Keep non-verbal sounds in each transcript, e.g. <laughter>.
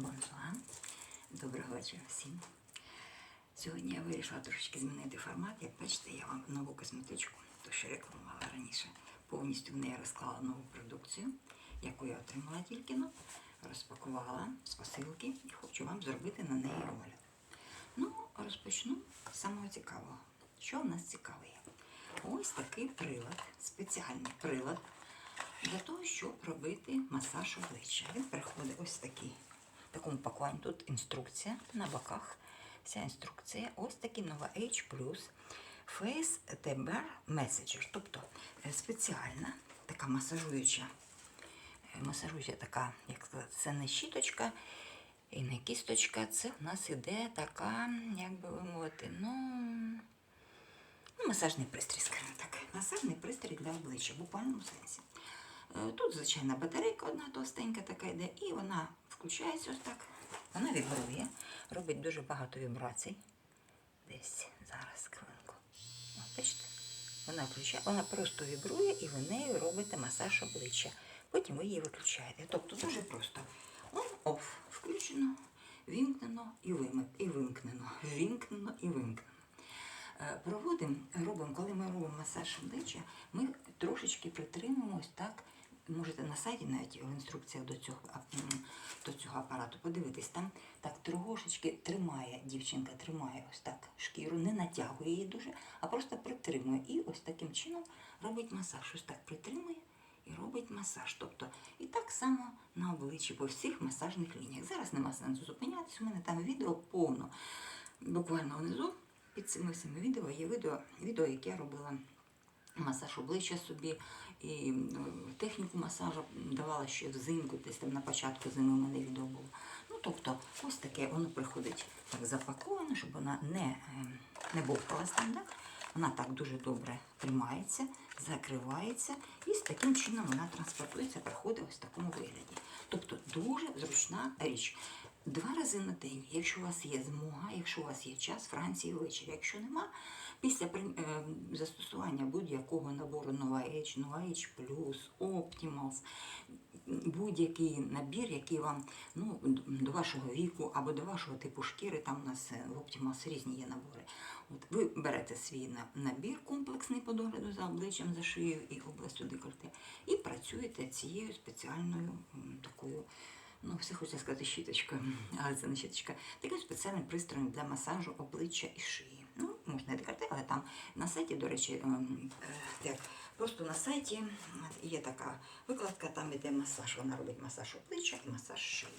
Бонжуа. Доброго вечора всім. Сьогодні я вирішила трошечки змінити формат. Як бачите, я вам нову косметичку, то що рекламувала раніше, повністю в неї розклала нову продукцію, яку я отримала тільки но, розпакувала з посилки і хочу вам зробити на неї огляд. Ну, розпочну з самого цікавого. Що в нас цікаве є? Ось такий прилад, спеціальний прилад для того, щоб робити масаж обличчя. Він приходить ось такий. Такому пакуванні тут інструкція на боках. Вся інструкція. Ось такий нова H Face TBR Messenger. Тобто е, спеціальна така масажуюча, е, масажуюча така, як сказати, це не щіточка і не кісточка. Це в нас іде така, як би ви мовити, ну. Ну, масажний пристрій, скажімо так. Масажний пристрій для обличчя, в буквальному сенсі. Е, Тут, звичайна, батарейка одна товстенька така йде, і вона включається ось так. Вона вібрує, робить дуже багато вібрацій. Десь зараз хвилинку. Бачите? Вона включає, вона просто вібрує і ви нею робите масаж обличчя. Потім ви її виключаєте. Тобто дуже просто. On-off. Включено, вімкнено і вимкнено. Вімкнено і вимкнено. Е, Проводимо, робимо, коли ми робимо масаж обличчя, ми трошечки притримуємо ось так. Можете на сайті навіть в інструкціях до цього, до цього апарату подивитись, там так трошечки тримає, дівчинка тримає ось так шкіру, не натягує її дуже, а просто притримує. І ось таким чином робить масаж. Ось так притримує і робить масаж. Тобто і так само на обличчі по всіх масажних лініях. Зараз нема сенсу зупинятися. У мене там відео повно. Буквально внизу під цими всіми відео є відео, відео яке я робила масаж обличчя собі і техніку масажу давала ще взимку, десь там на початку зими мене відео було. Ну тобто, ось таке воно приходить так запаковано, щоб вона не, е, не бовкалась там? Вона так дуже добре тримається, закривається, і з таким чином вона транспортується, приходить ось в такому вигляді. Тобто дуже зручна річ. Два рази на день, якщо у вас є змога, якщо у вас є час, Франції ввечері. Якщо нема, після е, застосування будь-якого набору Nova H, Nova H+, Optimals, будь-який набір, який вам ну, до вашого віку або до вашого типу шкіри, там у нас е, в Optimals різні є набори. От ви берете свій набір комплексний по догляду за обличчям, за шиєю і областю декольте, і працюєте цією спеціальною такою ну, все хочеться сказати щіточкою, але це не щіточка, таким спеціальним пристроєм для масажу обличчя і шиї. Ну, можна і декольте, але там на сайті, до речі, ем, е, просто на сайті є така викладка, там іде масаж. Вона робить масаж обличчя і масаж шиї.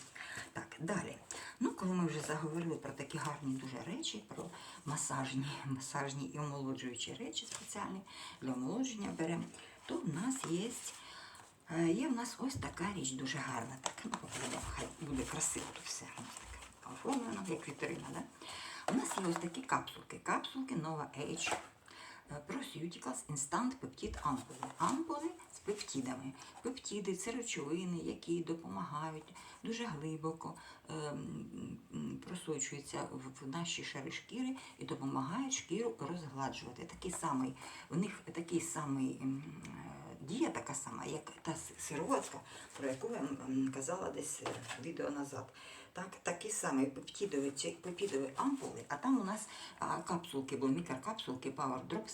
Так, далі. Ну, коли ми вже заговорили про такі гарні дуже речі, про масажні, масажні і омолоджуючі речі спеціальні для омолодження беремо, то в нас є Е, Є в нас ось така річ дуже гарна. Так, ну, хай буде красиво тут все. Оформлено, як вітрина. Да? Ось такі капсулки. Капсулки Nova Age Proceuticals Instant Peptid Ампули. Ампули з пептидами. Пептиди це речовини, які допомагають дуже глибоко е, просочуються в, наші шари шкіри і допомагають шкіру розгладжувати. Такий самий, у них такий самий е, дія така сама, як та сироватка, про яку я казала десь е, відео назад. Так, такі самі пептидові ампули, а там у нас а, капсулки, були мікрокапсулки Power Drop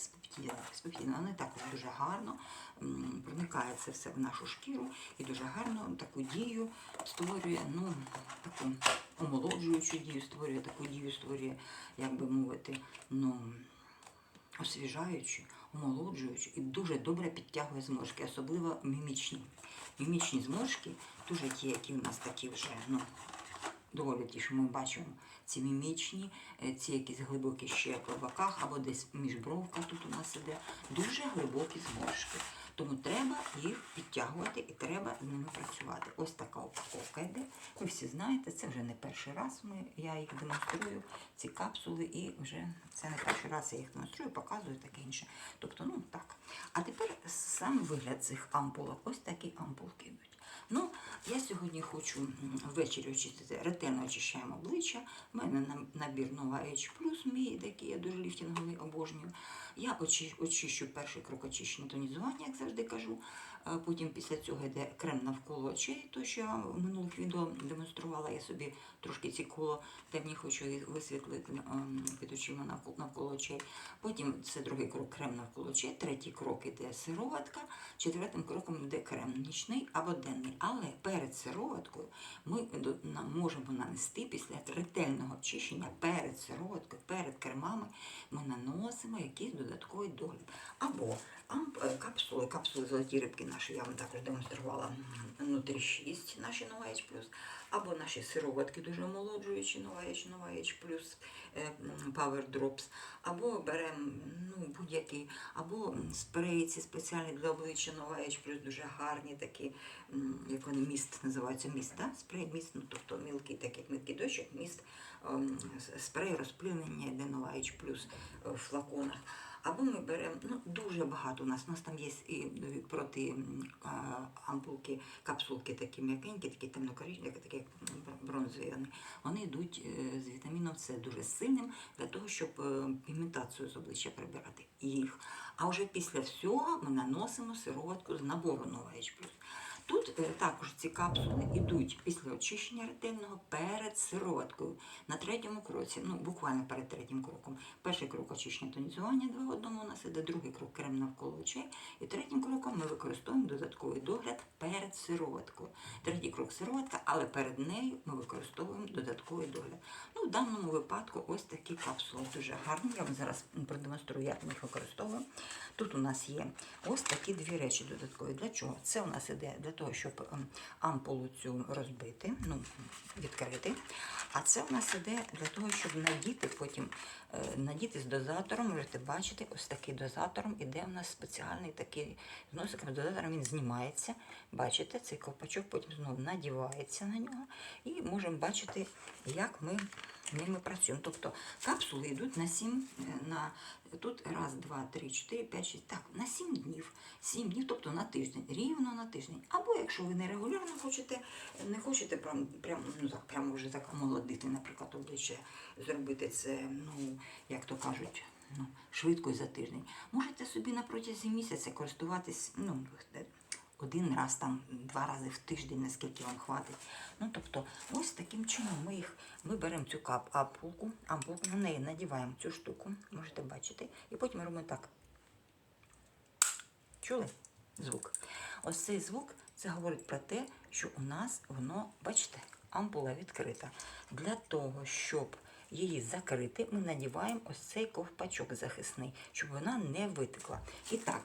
з пептидами. Вони також дуже гарно це все в нашу шкіру і дуже гарно таку дію створює, ну, таку омолоджуючу дію створює, таку дію створює, як би мовити, ну, освіжаючи, омолоджуючи і дуже добре підтягує зморшки, особливо мімічні. Мімічні зморшки, дуже ті, які у нас такі вже, ну, доволі ті, що ми бачимо, ці мімічні, е, ці якісь глибокі ще по боках, або десь між бровка тут у нас іде, дуже глибокі зморшки. Тому треба їх підтягувати і треба з ними працювати. Ось така упаковка йде. Ви всі знаєте, це вже не перший раз ми, я їх демонструю, ці капсули, і вже це не перший раз я їх демонструю, показую таке інше. Тобто, ну так. А тепер сам вигляд цих ампулок. Ось такі ампулки йдуть. Ну, я сьогодні хочу ввечері очистити, ретельно очищаємо обличчя. У мене набір Nova H мій, який я дуже ліфтинговий обожнюю. Я очищу перший крок очищення тонізування, як завжди кажу. Потім після цього йде крем навколо очей, то що я в минулих відео демонструвала. Я собі трошки ці коло темні хочу висвітлити ем, під очима навколо, навколо очей. Потім це другий крок крем навколо очей, третій крок іде сироватка, четвертим кроком йде крем нічний або денний. Але перед сироваткою ми можемо нанести після ретельного очищення перед сироваткою, перед кремами ми наносимо якийсь додатковий догляд. Або капсули, капсули золоті рибки наші, я вам також демонструвала внутрі 6 наші Nova H+, або наші сироватки дуже омолоджуючі H, Nova H+, е, Power Drops, або беремо ну, будь-який, або м, спреї ці спеціальні для обличчя Nova H+, дуже гарні такі, як вони міст називаються, міст, да? спрей міст, ну, тобто мілкий, так як мілкий дощик, міст, ем, спрей розплинення йде Nova H+, е, в флаконах. Або ми беремо, ну дуже багато у нас. У нас там є і проти м, а, ампулки, капсулки такі м'якенькі, такі темно-коричневі, такі як бронзові. Вони, вони йдуть е, з вітаміном С дуже сильним для того, щоб е, пігментацію з обличчя прибирати їх. А вже після всього ми наносимо сироватку з набору Nova H+. Тут е, також ці капсули йдуть після очищення ретельного перед сироваткою на третьому кроці, ну буквально перед третім кроком. Перший крок очищення тонізування два одному у нас іде, другий крок крем навколо очей. І третім кроком ми використовуємо додатковий догляд перед сироваткою. Третій крок сироватка, але перед нею ми використовуємо додатковий догляд. Ну, в даному випадку ось такі капсули дуже гарні. Я вам зараз продемонструю, як ми їх використовуємо. Тут у нас є ось такі дві речі додаткові. Для чого? Це у нас іде для того, щоб ем, ампулу цю розбити, ну, відкрити. А це у нас іде для того, щоб надіти потім, е, надіти з дозатором. Можете бачити, ось такий дозатором іде у нас спеціальний такий з носиком. З дозатором він знімається. Бачите, цей ковпачок потім знову надівається на нього. І можемо бачити, як ми ними працюємо. Тобто капсули йдуть на 7, на тут раз, два, три, чотири, п'ять, шість. Так, на 7 днів. 7 днів, тобто на тиждень, рівно на тиждень. Або якщо ви не регулярно хочете, не хочете прям, прям, ну, так, прямо вже так омолодити, наприклад, обличчя, зробити це, ну, як то кажуть, ну, швидко за тиждень. Можете собі на протязі місяця користуватись, ну, один раз там, два рази в тиждень, наскільки вам хватить. Ну, тобто, ось таким чином ми їх, ми беремо цю кап, ампулку, ампулку, на неї надіваємо цю штуку, можете бачити, і потім робимо так. Чули звук? Ось цей звук це говорить про те, що у нас воно, бачите, ампула відкрита. Для того, щоб її закрити, ми надіваємо ось цей ковпачок захисний, щоб вона не витекла. І так,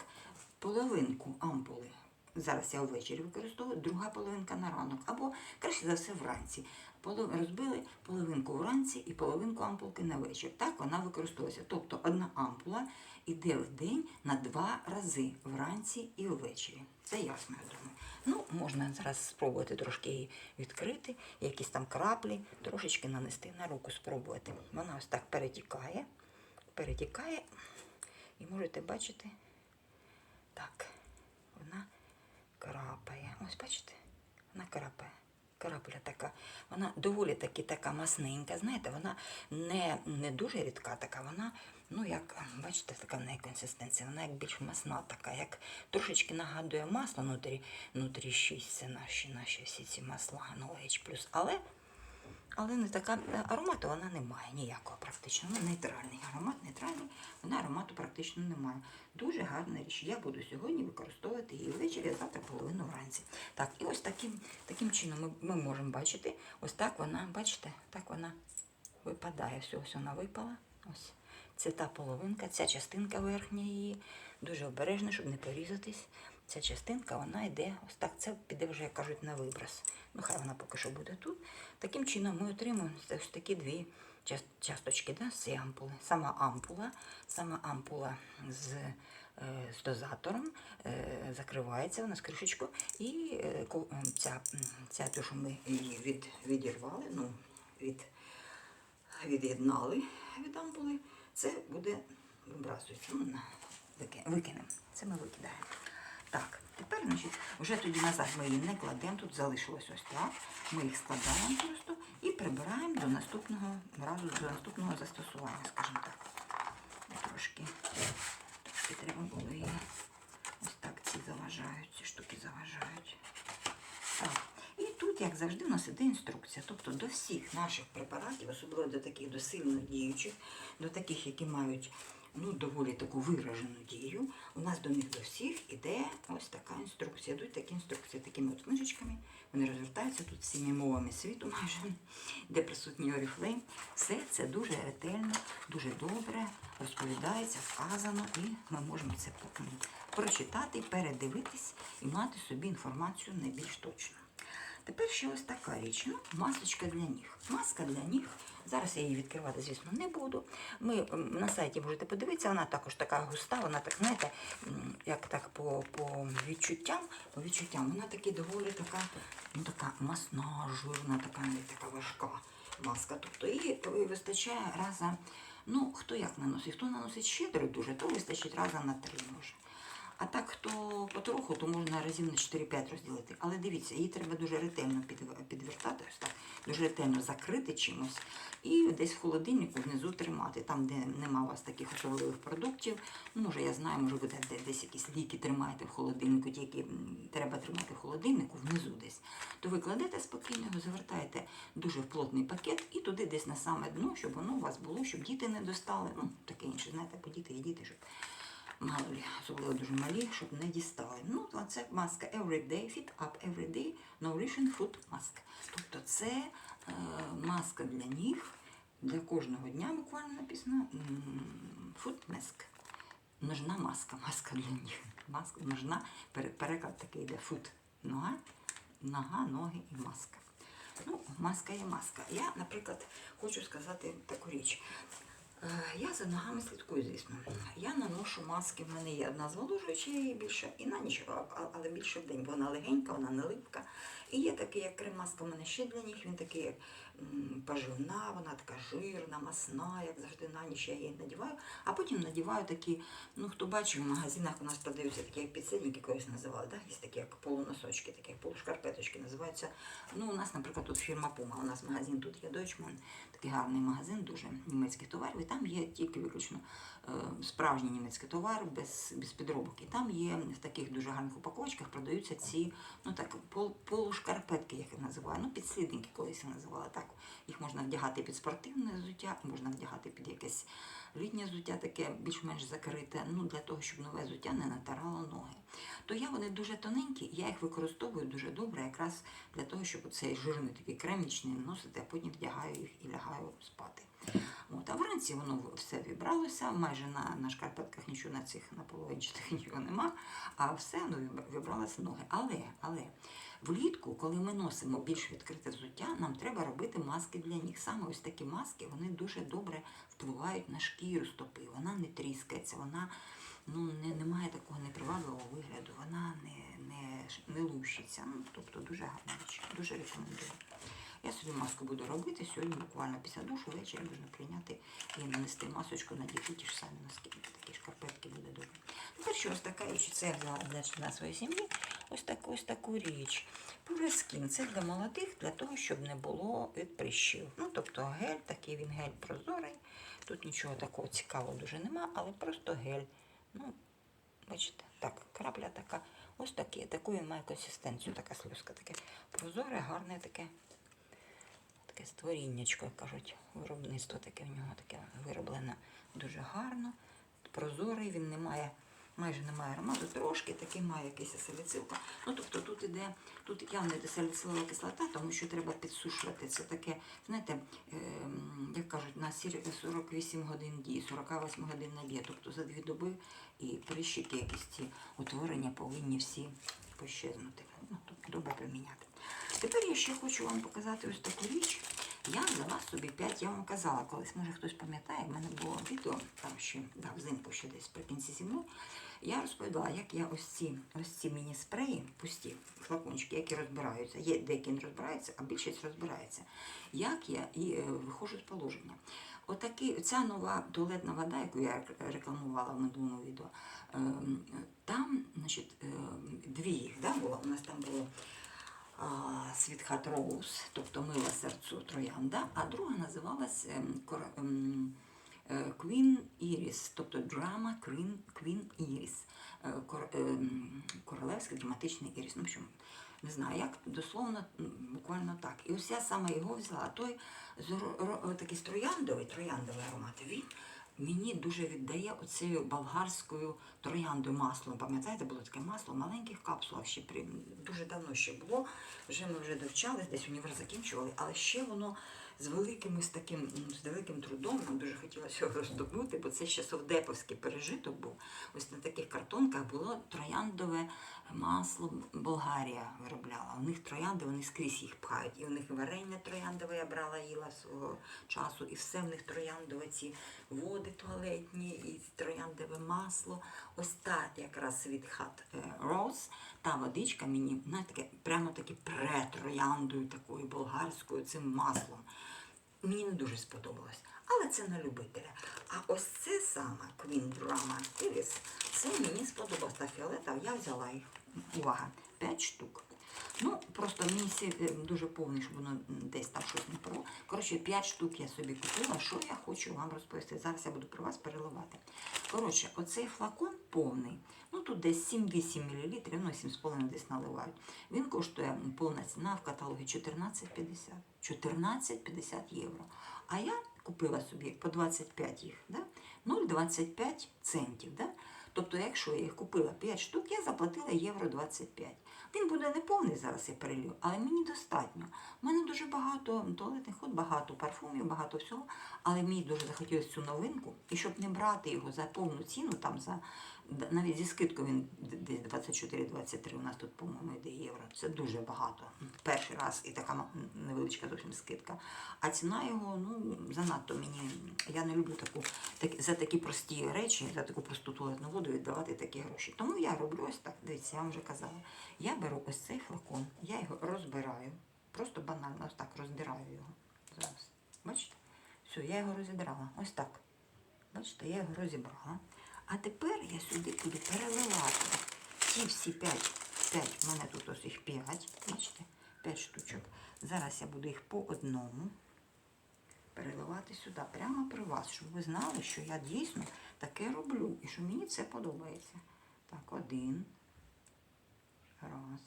половинку ампули. Зараз я ввечері використовую, друга половинка на ранок, або краще за все вранці. Розбили половинку вранці і половинку ампулки на вечір. Так вона використовується. Тобто одна ампула йде в день на два рази вранці і ввечері. Це ясно, я думаю. Ну, можна зараз спробувати трошки її відкрити, якісь там краплі, трошечки нанести на руку, спробувати. Вона ось так перетікає, перетікає, і можете бачити, так, вона крапає. Ось бачите, вона крапає. Крапля така, вона доволі таки така масненька, знаєте, вона не, не дуже рідка така, вона, ну як, бачите, така в неї консистенція, вона як більш масна така, як трошечки нагадує масло внутрі, внутрі 6, це наші, наші всі ці масла, ну, H+. Але, але не така, аромату вона не має ніякого практично, ну, нейтральний аромат, нейтральний, вона аромату практично немає. Дуже гарна річ. Я буду сьогодні використовувати її ввечері, завтра половину вранці. Так, і ось таким, таким чином ми, ми можемо бачити, ось так вона, бачите, так вона випадає. Все, ось вона випала. Ось. Це та половинка, ця частинка верхня її. Дуже обережно, щоб не порізатись. Ця частинка, вона йде, ось так, це піде вже, як кажуть, на виброс. Ну, хай вона поки що буде тут. Таким чином ми отримуємо ось такі дві часточки да, з ампули. Сама ампула, сама ампула з, е, з дозатором е, закривається вона з кришечкою. І е, ця, ця, те, що ми її від, відірвали, ну, від, від'єднали від ампули, це буде вибрасується. Ну, викинемо. Це ми викидаємо. Так, тепер, значить, вже тоді назад ми її не кладемо, тут залишилось ось так. Ми їх складаємо просто і прибираємо до наступного разу, до наступного застосування, скажімо так. Трошки, трошки треба було її ось так ці заважають, ці штуки заважають. Так. І тут, як завжди, у нас іде інструкція. Тобто до всіх наших препаратів, особливо до таких до сильно діючих, до таких, які мають ну, доволі таку виражену дію, у нас до них до всіх іде ось така інструкція. Йдуть такі інструкції такими от книжечками. Вони розвертаються тут всіми мовами світу майже, де присутній Oriflame. Все це дуже ретельно, дуже добре розповідається, вказано, і ми можемо це прочитати, передивитись і мати собі інформацію найбільш точно. Тепер ще ось така річ. Ну, масочка для ніг. Маска для ніг. Зараз я її відкривати, звісно, не буду. Ми на сайті можете подивитися, вона також така густа, вона так, знаєте, як так по, по відчуттям, по відчуттям, вона таки доволі така, ну така масна, жирна, така така важка маска. Тобто її вистачає раза, ну хто як наносить, хто наносить щедро дуже, то вистачить раза на три може. А так, хто потроху, то можна разів на 4-5 розділити. Але дивіться, її треба дуже ретельно підвертати, так, дуже ретельно закрити чимось і десь в холодильнику внизу тримати. Там, де нема у вас таких особливих продуктів. Може, я знаю, може ви десь якісь ліки тримаєте в холодильнику, ті, які треба тримати в холодильнику, внизу десь. То ви кладете спокійно, його завертаєте дуже в плотний пакет і туди десь на саме дно, щоб воно у вас було, щоб діти не достали. Ну, таке інше, знаєте, бо діти і діти, щоб мало лі, особливо дуже малі, щоб не дістали. Ну, це маска Everyday Fit Up Everyday Nourishing Food Mask. Тобто це е, маска для ніг, для кожного дня буквально написано Food Mask. Ножна маска, маска для ніг. Маска, ножна, переклад такий йде food. Нога, нога, ноги і маска. Ну, маска є маска. Я, наприклад, хочу сказати таку річ. Е, Я за ногами слідкую, звісно. Я наношу маски. В мене є одна зволожуюча і більше, і на ніч, але більше в день. Вона легенька, вона не липка. І є такий, як крем-маска в мене ще для ніг. Він такий як поживна, вона така жирна, масна, як завжди на ніч я її надіваю. А потім надіваю такі, ну хто бачив, в магазинах у нас продаються такі як підсидники, колись називали, да? є такі як полуносочки, такі як полушкарпеточки називаються. Ну, у нас, наприклад, тут фірма Puma, у нас магазин тут є Deutschmann, такий гарний магазин, дуже німецьких товарів. І там є тільки виключно справжній німецький товар без, без підробок. І там є в таких дуже гарних упаковочках продаються ці ну так, пол, полушкарпетки, як їх називаю. Ну, підслідники колись я називала так. Їх можна вдягати під спортивне взуття, можна вдягати під якесь літнє взуття, таке більш-менш закрите, ну для того, щоб нове взуття не натирало ноги. То я вони дуже тоненькі, я їх використовую дуже добре, якраз для того, щоб цей жирний такий кремічний носити, а потім вдягаю їх і лягаю спати. От, а вранці воно все вібралося, майже на, на шкарпетках нічого на цих на половинчатих нічого нема, а все ну, віб- вібралися ноги. Але, але влітку, коли ми носимо більш відкрите взуття, нам треба робити маски для ніг. Саме ось такі маски вони дуже добре впливають на шкіру стопи. Вона не тріскається, вона ну, не, не має такого непривабливого вигляду, вона не, не, не лущиться. Ну, тобто дуже гарна річ, дуже рекомендую. Я собі маску буду робити сьогодні, буквально після душу, ввечері можна прийняти і нанести масочку, надіти ті ж самі носки. Такі шкарпетки буде добре. Тепер що ось така річ, це я взяла для члена своєї сім'ї. Ось таку, ось таку річ. Пурескін. Це для молодих, для того, щоб не було від прищів. Ну, тобто гель, такий він гель прозорий. Тут нічого такого цікавого дуже нема, але просто гель. Ну, бачите, так, крапля така. Ось такі, таку він має консистенцію, така слюзка, таке прозоре, гарне таке. Таке створіннячко, як кажуть, виробництво таке в нього таке вироблене дуже гарно, прозорий, він не має, майже не має аромату, трошки такий має якийсь саліцилка. Ну, тобто тут іде, тут явно йде саліцилова кислота, тому що треба підсушувати. Це таке, знаєте, ем, як кажуть, на сір- 48 годин дії, 48 годин на дія, тобто за дві доби і прищики, якісь ці утворення повинні всі пощезнути. Ну, тут добре приміняти. Тепер я ще хочу вам показати ось таку річ. Я взяла собі 5, я вам казала колись, може хтось пам'ятає, в мене було відео там ще да, взимку ще десь при кінці зими. Я розповідала, як я ось ці, ось ці міні-спреї, пусті флакончики, які розбираються. Є деякі не розбираються, а більшість розбирається. Як я і е, виходжу з положення. Отакі, ця нова туалетна вода, яку я рекламувала в минулому відео, ем, там, значить, ем, дві їх да, було. У нас там було Світхат Роуз, тобто мила серцю троянда, а друга називалась ем, ем, е, Queen Iris, тобто драма Queen, Queen Iris, е, кор- е, м, королевський драматичний ірис. Ну, в не знаю, як дословно, буквально так. І ось я саме його взяла. Той такий трояндовий, трояндовий аромат, він мені дуже віддає оцею болгарською трояндою маслом. Пам'ятаєте, було таке масло в маленьких капсулах ще при дуже давно ще було. Вже ми вже довчали, десь універ закінчували, але ще воно з великим з таким з великим трудом нам дуже хотілося роздобути, бо це ще совдеповський пережиток був. Ось на таких картонках було трояндове масло Болгарія виробляла. У них троянди, вони скрізь їх пхають. І у них варення трояндове я брала, їла свого часу, і все в них трояндове ці води туалетні, і трояндове масло. Ось та якраз від хат Rose, та водичка мені знаєте, таке, прямо таки претрояндою, такою болгарською, цим маслом. Мені не дуже сподобалось. Але це на любителя. А ось це саме Queen Drama Iris, це мені сподобалось. Та фіолетова, я взяла їх. Увага, 5 штук. Ну, просто мені сі- е, дуже повний, щоб воно десь там щось не про. Коротше, 5 штук я собі купила. Що я хочу вам розповісти? Зараз я буду про вас переливати. Коротше, оцей флакон повний. Ну тут десь 7-8 мл, ну 7,5 десь наливають. Він коштує повна ціна в каталогі 14,50. 14,50 євро. А я купила собі по 25 їх, да? 0,25 центів. Да? Тобто, якщо я їх купила 5 штук, я заплатила євро 25. Він буде не повний зараз, я перелю, але мені достатньо. У мене дуже багато туалетних ход, багато парфумів, багато всього. Але мені дуже захотілося цю новинку. І щоб не брати його за повну ціну, там за навіть зі скидкою він десь 24-23, у нас тут, по-моєму, йде євро. Це дуже багато. Перший раз і така невеличка зовсім скидка. А ціна його ну занадто мені. Я не люблю таку так, за такі прості речі, за таку просту туалетну воду віддавати такі гроші. Тому я роблю ось так. Дивіться, я вам вже казала. Я беру ось цей флакон, я його розбираю. Просто банально ось так роздираю його. Зараз. Бачите? Все, я його розібрала. Ось так. Бачите, я його розібрала. А тепер я сюди буду переливати ті всі п'ять. П'ять, в мене тут ось їх п'ять. Бачите? П'ять штучок. Зараз я буду їх по одному переливати сюди, прямо при вас, щоб ви знали, що я дійсно таке роблю і що мені це подобається. Так, один. Раз.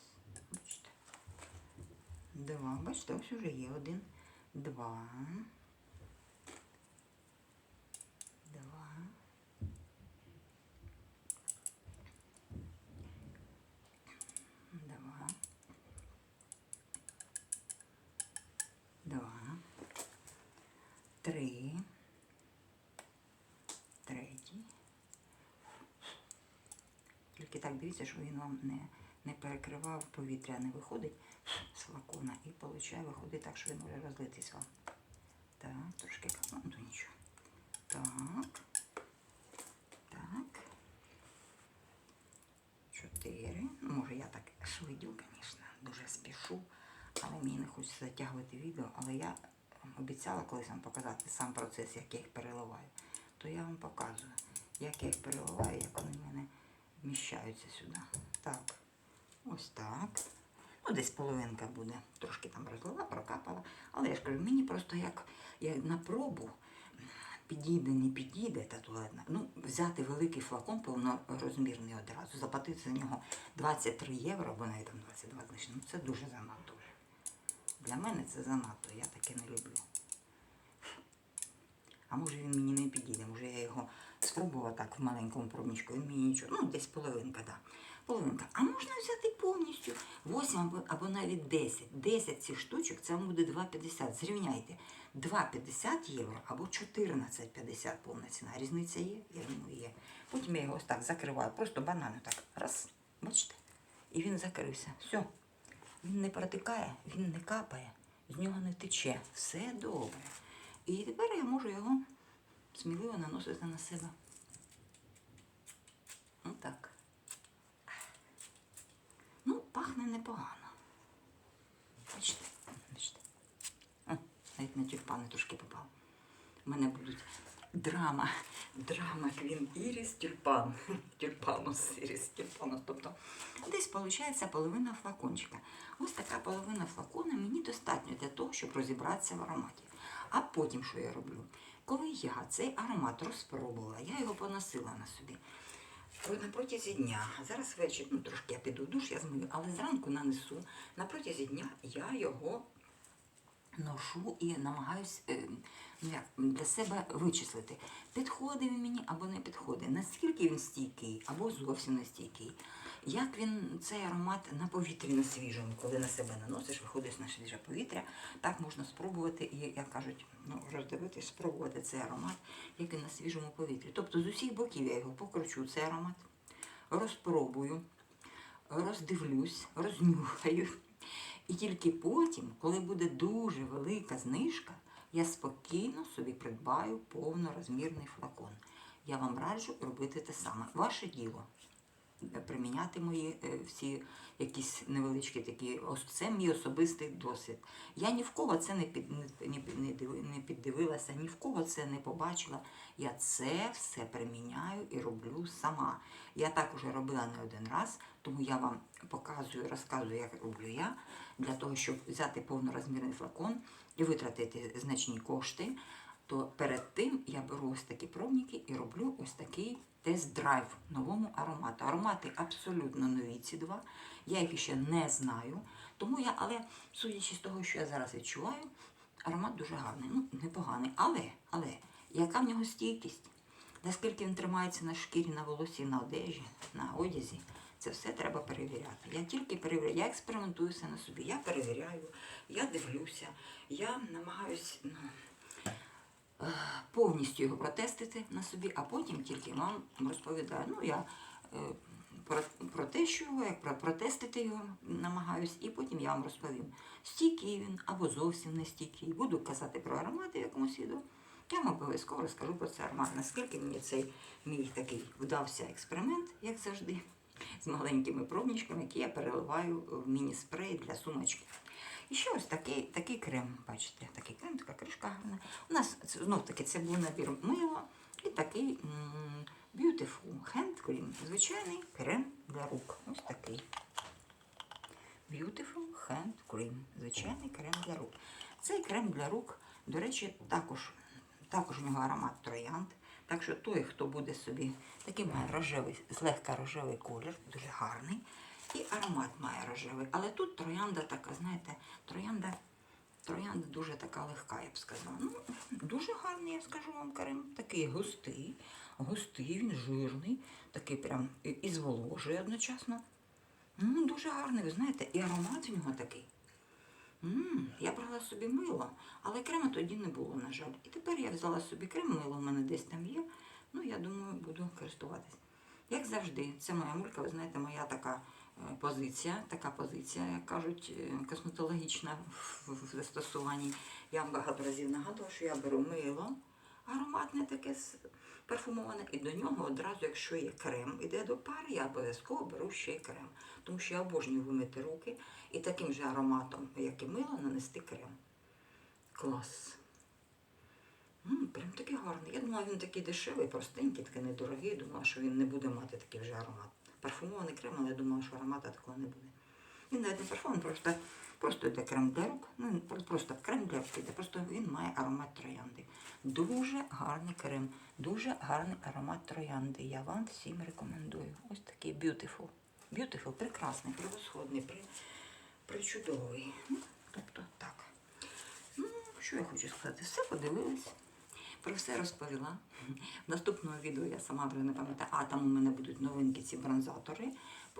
Бачите. Два. Бачите, ось уже є один. Два. Два. Два. Три. Третій. Тільки так дивіться, що він вам не, не перекривав повітря, не виходить з флакона і получає, виходить так, що він може розлитись вам. Так, трошки ну, нічого. Так. Так. Чотири. Ну, може, я так швидю, звісно, дуже спішу, але мені не хочеться затягувати відео, але я обіцяла колись вам показати сам процес, як я їх переливаю. То я вам показую, як я їх переливаю, як вони в мене вміщаються сюди. Так, ось так. Ну, десь половинка буде. Трошки там розлила, прокапала. Але я ж кажу, мені просто як, як на пробу підійде, не підійде та туалетна. Ну, взяти великий флакон повнорозмірний одразу, заплатити за нього 23 євро, або навіть там 22 значить, ну це дуже занадто. Для мене це занадто, я таке не люблю. А може він мені не підійде, може я його спробувала так в маленькому пробничку, він мені нічого. Ну, десь половинка. Да. Половинка. А можна взяти повністю 8 або, навіть 10. 10 цих штучок це буде 2,50. Зрівняйте. 2,50 євро або 14,50 повна ціна. Різниця є? Я думаю, є. Потім я його ось так закриваю, просто банально так. Раз. Бачите? І він закрився. Все. Він не протикає, він не капає, з нього не тече. Все добре. І тепер я можу його сміливо наносити на себе. Отак. Ну, пахне непогано. Бачите? Бачите? Навіть на тюльпани трошки попав. У мене будуть драма, драма Квін Іріс тюльпан. Тюльпанус Іріс тюльпанус. Тобто десь виходить половина флакончика. Ось така половина флакона мені достатньо для того, щоб розібратися в ароматі. А потім що я роблю? Коли я цей аромат розпробувала, я його поносила на собі. На протязі дня, зараз вечір, ну трошки я піду в душ, я змию, але зранку нанесу. На протязі дня я його ношу і намагаюсь е, ну, для себе вичислити, підходить він мені або не підходить, наскільки він стійкий або зовсім не стійкий. Як він цей аромат на повітрі на свіжому, коли на себе наносиш, виходиш на свіже повітря, так можна спробувати і, як кажуть, ну, роздивитись, спробувати цей аромат, як він на свіжому повітрі. Тобто з усіх боків я його покручу, цей аромат, розпробую, роздивлюсь, рознюхаю. І тільки потім, коли буде дуже велика знижка, я спокійно собі придбаю повнорозмірний флакон. Я вам раджу робити те саме. Ваше діло приміняти мої е, всі якісь невеличкі такі. Ось це мій особистий досвід. Я ні в кого це не під не, не піддивилася, ні в кого це не побачила. Я це все приміняю і роблю сама. Я так уже робила не один раз, тому я вам показую, розказую, як роблю я, для того, щоб взяти повнорозмірний флакон і витратити значні кошти. То перед тим я беру ось такі пробники і роблю ось такий тест-драйв новому аромату. Аромати абсолютно нові ці два. Я їх ще не знаю. Тому я, але судячи з того, що я зараз відчуваю, аромат дуже гарний. Ну, непоганий. Але, але, яка в нього стійкість? Наскільки він тримається на шкірі, на волосі, на одежі, на одязі, це все треба перевіряти. Я тільки перевіряю, я експериментую все на собі. Я перевіряю, я дивлюся, я намагаюсь ну, повністю його протестити на собі, а потім тільки вам розповідаю. Ну, я е, про, протещу його, як про, протестити його намагаюсь, і потім я вам розповім, стійкий він або зовсім не стійкий. Буду казати про аромати в якомусь відео. Я вам обов'язково розкажу про цей аромат, наскільки мені цей мій такий вдався експеримент, як завжди, з маленькими пробничками, які я переливаю в міні-спрей для сумочки. І ще ось такий, такий крем, бачите, такий крем, така кришка гарна. У нас знов таки це був набір мила і такий Beautiful Hand Cream, звичайний крем для рук. Ось такий. Beautiful Hand Cream. Звичайний крем для рук. Цей крем для рук, до речі, також, також у нього аромат троянд. Так що той, хто буде собі, такий має рожевий, злегка рожевий колір, дуже гарний. І аромат має рожевий. Але тут троянда така, знаєте, троянда, троянда дуже така легка, я б сказала. Ну, дуже гарний, я скажу вам, крем. Такий густий, густий, він жирний, такий прям і- зволожує одночасно. Ну, дуже гарний, ви знаєте, і аромат в нього такий. м я брала собі мило, але крема тоді не було, на жаль. І тепер я взяла собі крем, мило в мене десь там є. Ну, я думаю, буду користуватись. Як завжди, це моя мулька, ви знаєте, моя така позиція, така позиція, як кажуть, е, косметологічна в, застосуванні. Я вам багато разів нагадувала, що я беру мило, ароматне таке парфумоване, і до нього одразу, якщо є крем, іде до пари, я обов'язково беру ще й крем. Тому що я обожнюю вимити руки і таким же ароматом, як і мило, нанести крем. Клас. М, прям такий гарний. Я думала, він такий дешевий, простенький, такий недорогий. Думала, що він не буде мати такий вже аромат. Парфумований крем, але я думала, що аромата такого не буде. Він навіть не парфумований, просто, просто йде крем для рук. Ну, просто крем для рук йде, просто він має аромат троянди. Дуже гарний крем, дуже гарний аромат троянди. Я вам всім рекомендую. Ось такий beautiful. Beautiful, прекрасний, превосходний, при, причудовий. Ну, тобто так. Ну, що я хочу сказати? Все подивились, про все розповіла. В наступному відео я сама вже не пам'ятаю, а там у мене будуть новинки ці бронзатори.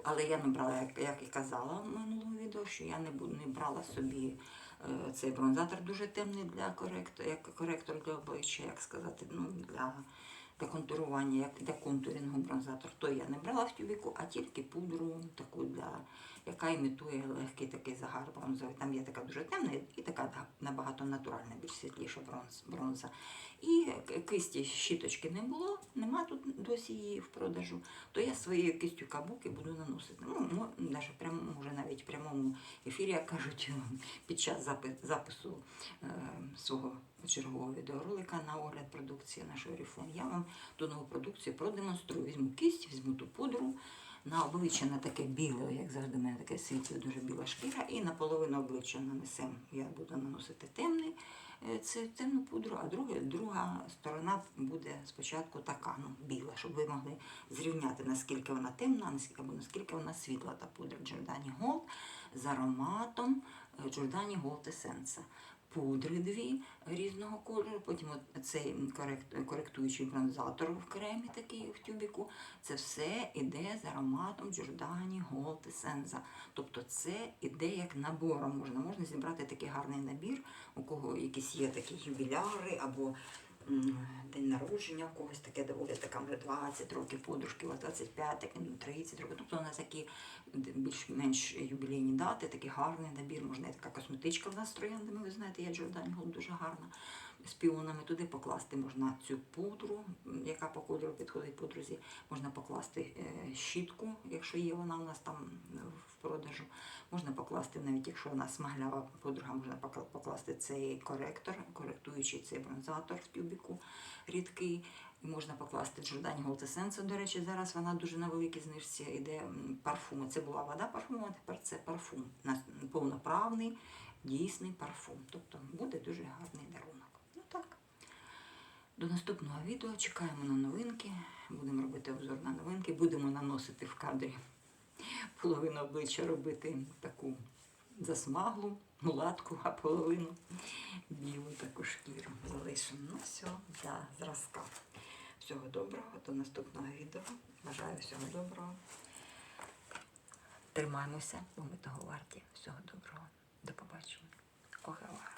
Але я набрала, як, як і казала в минулому відео, що я не, не брала собі е, цей бронзатор дуже темний для коректор, як коректор для обличчя, як сказати, ну, для, для контурування, як для контурінгу бронзатор. То я не брала в тюбіку, а тільки пудру, таку для, яка імітує легкий такий загар бронзовий. Там є така дуже темна і така набагато натуральна, більш світліша бронз, бронза. І кисті щіточки не було, нема тут досі її в продажу, то я своєю кистю кабуки буду наносити. Ну, даже прямо, може навіть в прямому ефірі, як кажуть, <laughs> під час запи- запису е, свого чергового відеоролика на огляд продукції нашої Oriflame, я вам ту нову продукцію продемонструю. Візьму кисть, візьму ту пудру, на обличчя на таке біле, як завжди, в мене таке світле, дуже біла шкіра, і на половину обличчя нанесемо. Я буду наносити темний це темну пудру, а друга, друга сторона буде спочатку така, ну, біла, щоб ви могли зрівняти, наскільки вона темна, або наскільки вона світла та пудра Giordani Gold з ароматом е, Giordani Gold Essence. Пудри дві різного кольору, потім от цей корект, коректуючий бронзатор в кремі такий в тюбіку. Це все іде з ароматом Джордані Голд Сенза. Тобто це іде як набором. Можна, можна зібрати такий гарний набір, у кого якісь є такі ювіляри або день народження, у когось таке доволі така вже 20 років, подружки, у вас 25, так, ну, 30 років. Тобто у нас такі більш-менш юбілейні дати, такий гарний набір, можна така косметичка в нас з трояндами, ви знаєте, я Джордан Голд дуже гарна. З піонами туди покласти можна цю пудру, яка по кольору підходить подрузі. Можна покласти е, щітку, якщо є вона у нас там в продажу. Можна покласти, навіть якщо у нас смаглява подруга, можна покласти цей коректор, коректуючий цей бронзатор в тюбіку рідкий. І можна покласти Giordani Gold. До речі, зараз вона дуже на великій знижці йде парфуми. Це була вода парфумова, тепер це парфум. Повноправний, дійсний парфум. Тобто буде дуже гарний дарунок. Ну так. До наступного відео чекаємо на новинки. Будемо робити обзор на новинки. Будемо наносити в кадрі половину обличчя робити таку засмаглу, мулатку, а половину білу таку шкіру залишимо. Ну все, для зразка. Всього доброго, до наступного відео. Бажаю всього доброго. Тримаємося, бо ми того варті. Всього доброго. До побачення. Охала.